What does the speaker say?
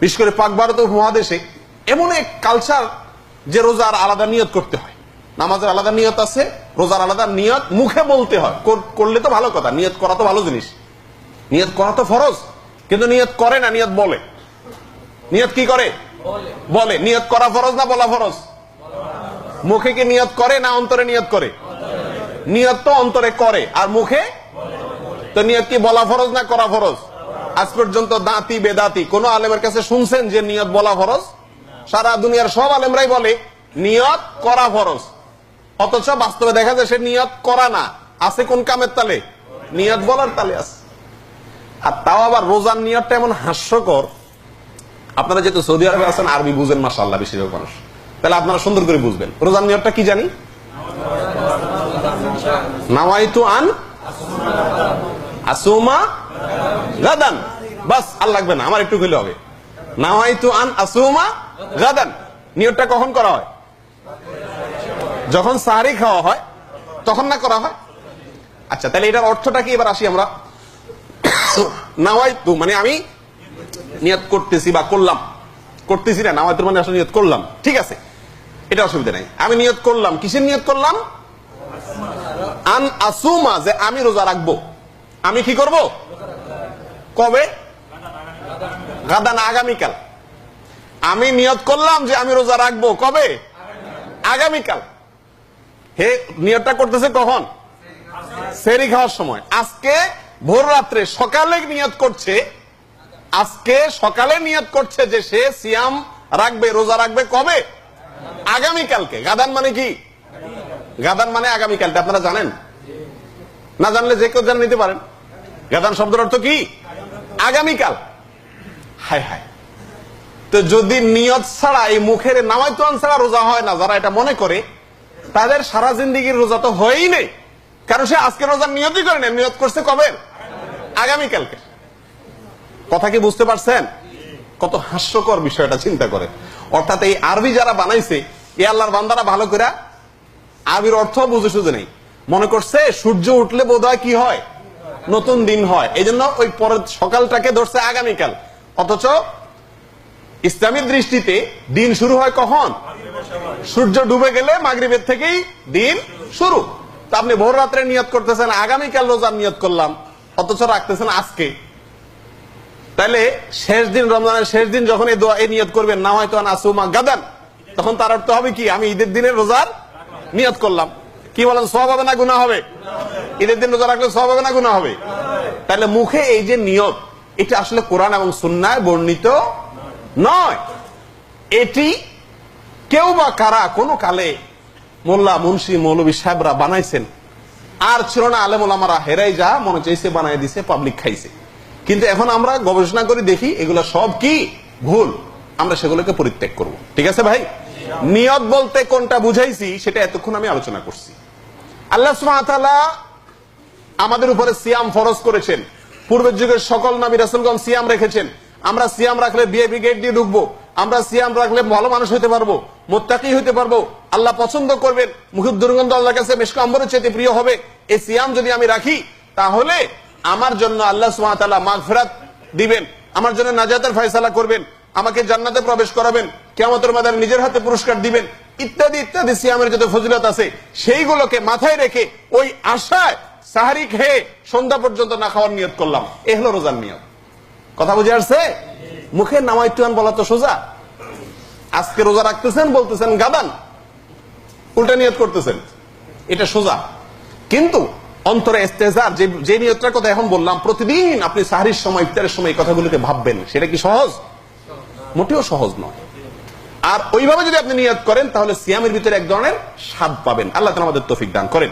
বিশেষ করে পাক ভারত মহাদেশে এমন এক কালচার যে রোজার আলাদা নিয়ত করতে হয়। নামাজের আলাদা নিয়ত আছে রোজার আলাদা নিয়ত মুখে বলতে হয়। কর- করলে তো ভালো কথা নিয়ত করা তো ভালো জিনিস। নিয়ত করা তো ফরজ কিন্তু নিয়ত করে না নিয়ত বলে। নিয়ত কি করে? বলে। নিয়ত করা ফরজ না বলা ফরজ? মুখে কি নিয়ত করে না অন্তরে নিয়ত করে? নিয়ত তো অন্তরে করে আর মুখে? তো নিয়ত কি বলা ফরজ না করা ফরজ? আজ পর্যন্ত দাঁতি বেদাতি। কোন আলেমের কাছে শুনছেন যে নিয়ত বলা ফরজ? সারা দুনিয়ার সব আলেমরাই বলে, নিয়ত করা ফরজ। অথচ বাস্তবে দেখা যায় সে নিয়ত করা না। আছে কোন কামের তালে? নিয়ত বলার তালে আছে। আর তাও আবার রোজার নিয়তটা এমন হাস্যকর। আপনারা যেহেতু সৌদি আরবে আছেন, আরবি বুঝেন মাসাল্লাহ বেশিরভাগ মানুষ। তাহলে আপনারা সুন্দর করে বুঝবেন। রোজার নিয়তটা কি জানি? নাওয়াইতু আন আসুমা গাদান। বাস, আর লাগবে না, আমার একটু হইলে হবে। নাওয়াইতু আন আসুমা গাদান। নিয়তটা কখন করা হয়? যখন সাহারি খাওয়া হয়, তখন না করা হয়? আচ্ছা তাহলে এটার অর্থটা কি? এবার আসি আমরা। নাওয়াইতু মানে আমি নিয়ত করতেছি বা করলাম। করতেছি না, নাওয়াইতু মানে আসলে নিয়ত করলাম। ঠিক আছে, এটা অসুবিধা নাই। আমি নিয়ত করলাম। কিসের নিয়ত করলাম? আন আসুমা, যে আমি রোজা রাখব। আমি কি করব? কবে? গাদা না, আগামীকাল। আমি নিয়ত করলাম যে আমি রোজা রাখব। কবে? আগামীকাল। হে, নিয়তটা করতেছে কখন? সেরি খাওয়ার সময়। আজকে ভোর রাত্রে সকালে নিয়ত করছে, আজকে সকালে নিয়ত করছে যে সে সিয়াম রাখবে, রোজা রাখবে কবে? আগামীকালকে। গাদান মানে কি? গাদান মানে আগামীকালটা আপনারা জানেন? না জানলে যে কেউ জান নিতে পারেন। গাদান শব্দের অর্থ কি? আগামীকাল। হায় হায়। তো যদি নিয়ত ছাড়া এই মুখের নামাইতান ছাড়া রোজা হয় না, যারা এটা মনে করে, তাদের সারা জিন্দিগির রোজা তো হয়ই নেই। কারণ সে আজকে রোজার নিয়তই করে না নিয়ত করছে কবে? আগামীকালকে। কথা কি বুঝতে পারছেন? কত হাস্যকর বিষয়টা চিন্তা করে। অর্থাৎ এই আরবি যারা বানাইছে, এ আল্লাহর বান্দারা ভালো করে আরবির অর্থ বুঝে সুঝে নেই। মনে করছে, সূর্য উঠলে বোধহয় কি হয়? নতুন দিন হয়। এই জন্য ওই পরের সকালটাকে ধরছে আগামীকাল। অথচ ইসলামী দৃষ্টিতে দিন শুরু হয় কখন? সূর্য ডুবে গেলে মাগরিবের থেকেই দিন শুরু। তা আপনি ভোর রাত্রে নিয়ত করতেছেন, আগামীকাল রোজার নিয়ত করলাম, অথচ রাখতেছেন আজকে। তাহলে শেষ দিন, রমজানের শেষ দিন যখন এই দোয়া, এই নিয়ত করবেন না হয়তো আসুমা গাদান, তখন তার অর্থ হবে কি? আমি ঈদের দিনের রোজার নিয়ত করলাম। কি বলেন, সব হবে না, গুণা হবে? ঈদের দিন রোজা রাখলে সব হবে না, গুণা হবে? তাহলে মুখে এই যে নিয়ত এটা আসলে কোরআন এবং সুন্নায় বর্ণিত নয়। এটি কেউ বা কারা, কোনো কালে মোল্লা, মুন্সি, মৌলবী সাহেবরা বানাইছেন। আর ছিল না আলেম ওলামারা হেরাই যা, মনে চাইছে, বানাই দিছে পাবলিক খাইছে। কিন্তু এখন আমরা গবেষণা করে দেখি, এগুলো সব কি? ভুল। আমরা সেগুলোকে পরিত্যাগ করব। ঠিক আছে ভাই? নিয়ত বলতে কোনটা বুঝাইছি, সেটা এতক্ষণ আমি আলোচনা করছি। আল্লাহ তাআলা আমাদের উপরে সিয়াম ফরজ করেছেন। পূর্বের যুগের সকল নবী রাসূলগণ সিয়াম রেখেছেন। আমরা সিয়াম রাখলে বিয়ে ব্রিগেড দিয়ে ঢুকবো। আমরা সিয়াম রাখলে ভালো মানুষ হতে পারব, মোত্তাকি হতে পারব। আল্লাহ পছন্দ করবেন মুখের দুর্গন্ধ আল্লাহর কাছে, মেশক আম্বরের চেয়ে প্রিয় হবে। এই সিয়াম যদি আমি রাখি, তাহলে আমার জন্য আল্লাহ তাআলা মাগফিরাত দিবেন। আমার জন্য নাজাতের ফয়সালা করবেন। আমাকে জান্নাতে প্রবেশ করাবেন। কিয়ামতের ময়দানে নিজের হাতে পুরস্কার দিবেন। ইত্যাদি ইত্যাদি সিয়ামের যত ফজিলত আছে, সেইগুলোকে মাথায় রেখে ওই আশায় সাহারি খেয়ে সন্ধ্যা পর্যন্ত না খাওয়ার নিয়ত করলাম। এ হলো রোজার নিয়ত। কথা বুঝে আসছে? মুখে নামাইতুয়ান বলা তো সোজা। আজকে রোজা রাখতেছেন, বলতেছেন গাদান। উল্টা নিয়ত করতেছেন। এটা সোজা। কিন্তু অন্তরে ইস্তেজার, যে যে নিয়তটার কথা এখন বললাম, প্রতিদিন আপনি সাহারির সময়, ইফতারের সময় এই কথাগুলোকে ভাববেন। সেটা কি সহজ? মোটেও সহজ নয়। আর ওইভাবে যদি আপনি নিয়োগ করেন, তাহলে সিয়ামের ভিতরে এক ধরনের স্বাদ পাবেন। আল্লাহ আমাদের তৌফিক দান করেন।